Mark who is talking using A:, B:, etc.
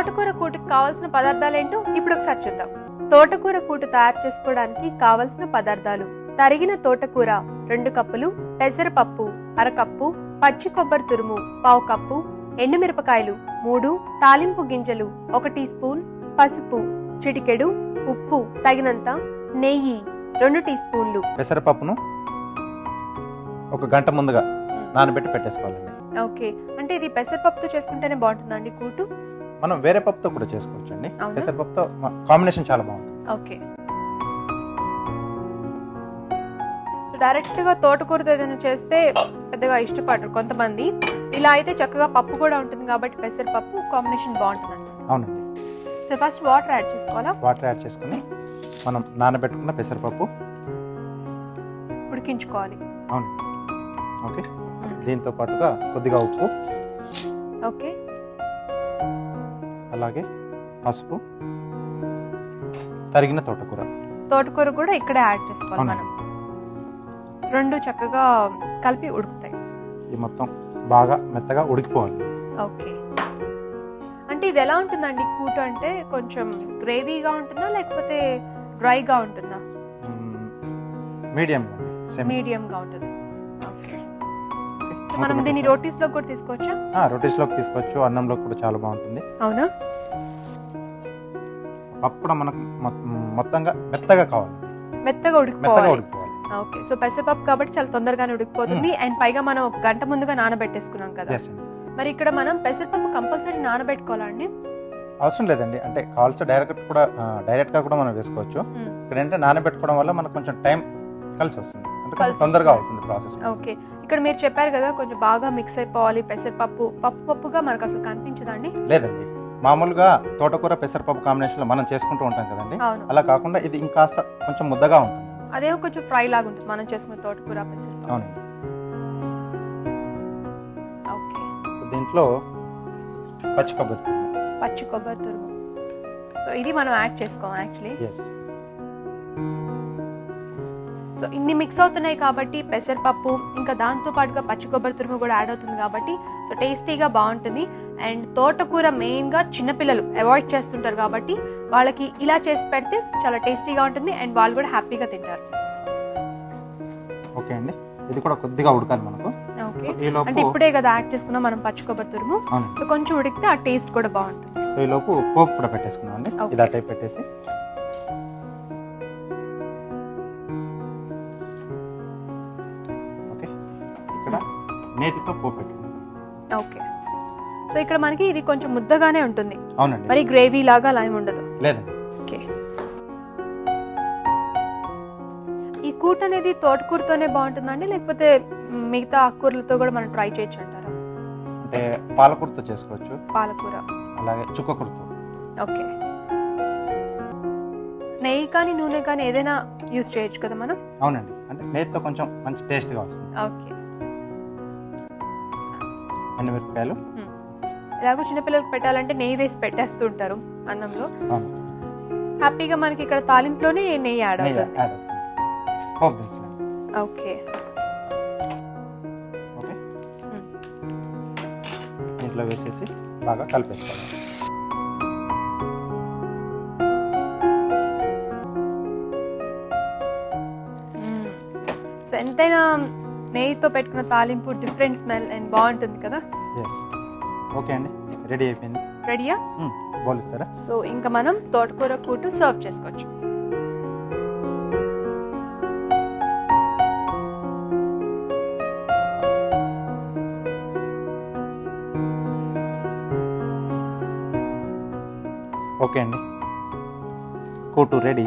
A: తోటకూర కూటుకు కావాల్సిన పదార్థాలు ఏంటో ఇప్పుడు ఒకసారి చూద్దాం. తోటకూర కూటు తయారు చేసుకోవడానికి కావలసిన పదార్థాలు. తరిగిన తోటకూర రెండు కప్పులు పెసరపప్పు అరకప్పు పచ్చి కొబ్బరి తురుము పావు కప్పు ఎండుమిరపకాయలు మూడు తాలింపు గింజలు ఒక టీ స్పూన్ పసుపు చిటికెడు ఉప్పు తగినంత నెయ్యి రెండు టీ స్పూన్లు.
B: పెసరపప్పును ఒక గంట ముందుగా నానబెట్టి పెట్టేసుకోవాలండి.
A: ఓకే. అంటే ఇది పెసరపప్పుతో చేసుకుంటేనే బాగుంటుందండి కూటు?
B: మనం వేరే పప్పుతో కూడా చేసుకోవచ్చు అండి? పెసరపప్పుతో కాంబినేషన్ చాలా బాగుంటుంది.
A: ఓకే. సో డైరెక్ట్గా తోటకూరతో ఏదైనా చేస్తే పెద్దగా ఇష్టపడరు కొంతమంది. ఇలా అయితే చక్కగా పప్పు కూడా ఉంటుంది కాబట్టి పెసరపప్పు కాంబినేషన్ బాగుంటుందండి
B: అవునండి.
A: సో ఫస్ట్ వాటర్ యాడ్ చేసుకోవాలా?
B: వాటర్ యాడ్ చేసుకుని మనం నానబెట్టుకున్న పెసరపప్పు
A: ఉడికించుకోవాలి.
B: అవును. ఓకే. దీంతో పాటుగా కొద్దిగా ఉప్పు.
A: ఓకే.
B: అలాగే పసుపు తరిగిన తోటకూర.
A: తోటకూర కూడా ఇక్కడే యాడ్ చేసుకోవాలి. మనం. రెండు చక్కగా కలిపి ఉడుకుతాయి.
B: ఇది మొత్తం బాగా మెత్తగా ఉడికిపోవాలి.
A: ఓకే. అంటే ఇది ఎలా ఉంటుందండి? కూటు అంటే కొంచెం గ్రేవీగా ఉంటుందా లేకపోతే డ్రైగా ఉంటుందా?
B: మీడియం
A: మీడియంగా ఉంటుంది. మనం దీన్ని రోటీస్లో కూడా తీసుకోవచ్చా?
B: రొటీస్లోకి తీసుకోవచ్చు. అన్నంలోకి కూడా చాలా బాగుంటుంది.
A: అవునా?
B: పప్పు కూడా మనకు మొత్తంగా మెత్తగా కావాలి.
A: మెత్తగా
B: మెత్తగా
A: ఉడికిపోవాలి.
B: ఉడికిపోవాలి
A: ఓకే. సో పెసరపప్పు కాబట్టి చాలా తొందరగానే ఉడికిపోతుంది. అండ్ పైగా మనం ఒక గంట ముందుగా నానబెట్టేసుకున్నాం కదా.
B: అండి.
A: మరి ఇక్కడ మనం పెసరపప్పు కంపల్సరీ నానబెట్టుకోవాలండి
B: అవసరం లేదండి. అంటే కావాల్సిన డైరెక్ట్ కూడా డైరెక్ట్గా కూడా మనం వేసుకోవచ్చు.
A: మ్మ్.
B: ఇక్కడ ఏంటంటే నానబెట్టుకోవడం వల్ల మనకు కొంచెం టైం కలిసి వస్తుంది. అంటే కొంచెం
A: కలిసి
B: తొందరగా
A: వస్తుంది.
B: అవుతుంది ప్రాసెస్.
A: ఓకే. ఇక్కడ మీరు చెప్పారు కదా కొంచెం బాగా మిక్స్ అయిపోవాలి పెసరపప్పు. పప్పు పప్పుగా మనకు అసలు కనిపించదండి
B: లేదండి. మామూలుగా తోటకూర పెసరపప్పు కాంబినేషన్లో మనం చేసుకుంటూ ఉంటాం కదండి. అలా కాకుండా ఇది ఇంకాస్త కొంచెం ముద్దగా ఉంటుంది.
A: అదే కొంచెం ఫ్రై లాగా ఉంటుంది. మనం చేసుకునే తోటకూర పెసరపప్పు.
B: అవునండి. దీంట్లో పచ్చి కొబ్బరి తురుము.
A: పచ్చి కొబ్బరి తురుము. సో ఇది మనం యాడ్ చేసుకోం యాక్చువల్లీ. సో ఇన్ని మిక్స్ అవుతున్నాయి కాబట్టి పెసరపప్పు ఇంకా దాంతో పాటుగా పచ్చి కొబ్బరి తురుము కూడా యాడ్ అవుతుంది కాబట్టి సో టేస్టీగా బాగుంటుంది. అండ్ తోటకూర మెయిన్గా చిన్నపిల్లలు అవాయిడ్ చేస్తుంటారు కాబట్టి వాళ్ళకి ఇలా చేసి పెడితే చాలా టేస్టీగా ఉంటుంది అండ్ వాళ్ళు కూడా హ్యాపీగా తింటారు.
B: ఓకే అండి. ఇది కూడా కొద్దిగా ఉడకాలి మనకు.
A: అంటే ఇప్పుడే కదా యాడ్ చేసుకున్నాం మనం పచ్చి కొబ్బరి తురుము సో కొంచెం ఉడికితే ఆ టేస్ట్ కూడా బాగుంటుంది.
B: సో ఈ లోపు పోపు కూడా పెట్టేసుకున్నాం అండి. ఇలా టైప్ పెట్టేసి. ఓకే. ఇక్కడ నేతితో పోపు పెట్టుకున్నాం
A: ఓకే. సో ఇక్కడ మనకి ఇది కొంచెం ముద్దగానే ఉంటుంది.
B: అవునండి.
A: మరి గ్రేవీ లాగా అలా ఏమి ఉండదు.
B: లేదండి.
A: ఓకే. ఈ కూట్ అనేది తోటకూరతోనే బాగుంటుందండి? లేకపోతే మిగతా ఆకుకూరలతో కూడా మనం ట్రై చేయొచ్చు అంటారా?
B: అంటే పాలకూరతో చేసుకోవచ్చు.
A: పాలకూర.
B: అలాగే చుక్కకూరతో.
A: ఓకే. నెయ్యి కానీ నూనె కానీ ఏదైనా యూస్ చేయొచ్చు కదా మనం?
B: అవునండి. అంటే నేతితో కొంచెం మంచి టేస్ట్గా వస్తుంది.
A: ఓకే.
B: ఎండుమిరపకాయలు.
A: ఎలాగో చిన్నపిల్లలకు పెట్టాలంటే నెయ్యి వేసి పెట్టేస్తూ ఉంటారు అన్నంలో హ్యాపీగా మనకి ఇక్కడ తాలింపులోనే నెయ్యి యాడ్ అవుతుంది. ఓకే.
B: దీంట్లో వేసేసి బాగా కలిపేసుకోవాలి.
A: సో ఎంతైనా నెయ్యితో పెట్టుకున్న తాలింపు డిఫరెంట్ స్మెల్ అండ్ బాగుంటుంది కదా?
B: ఎస్ ఓకే అండి. రెడీ అయిపోయింది.
A: రెడీయా.
B: బౌల్ ఇస్తారా
A: సో ఇంకా మనం తోటకూర కూటు సర్వ్ చేసుకోవచ్చు.
B: ఓకే అండి. కోటు
A: రెడీ.